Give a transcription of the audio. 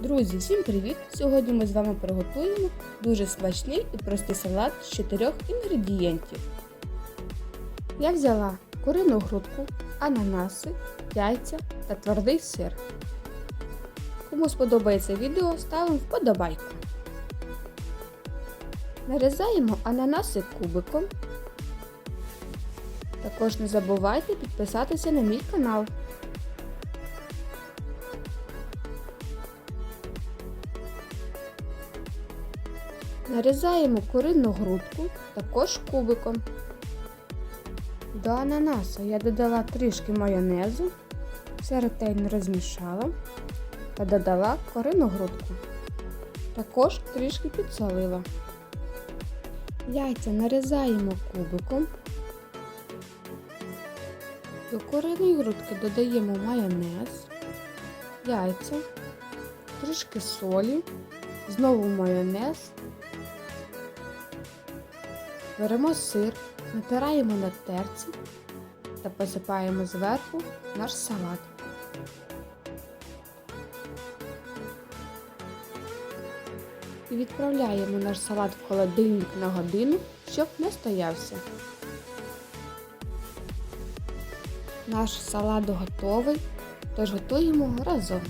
Друзі, всім привіт! Сьогодні ми з вами приготуємо дуже смачний і простий салат з чотирьох інгредієнтів. Я взяла курину грудку, ананаси, яйця та твердий сир. Кому сподобається відео, ставимо вподобайку. Нарізаємо ананаси кубиком. Також не забувайте підписатися на мій канал. Нарізаємо курину грудку також кубиком. До ананаса я додала трішки майонезу, все ретельно розмішала та додала курину грудку. Також трішки підсолила. Яйця нарізаємо кубиком. До куриної грудки додаємо майонез, яйця, трішки солі, знову майонез. Беремо сир, натираємо на терці та посипаємо зверху наш салат. І відправляємо наш салат в холодильник на годину, щоб не стоявся. Наш салат готовий, тож готуємо разом.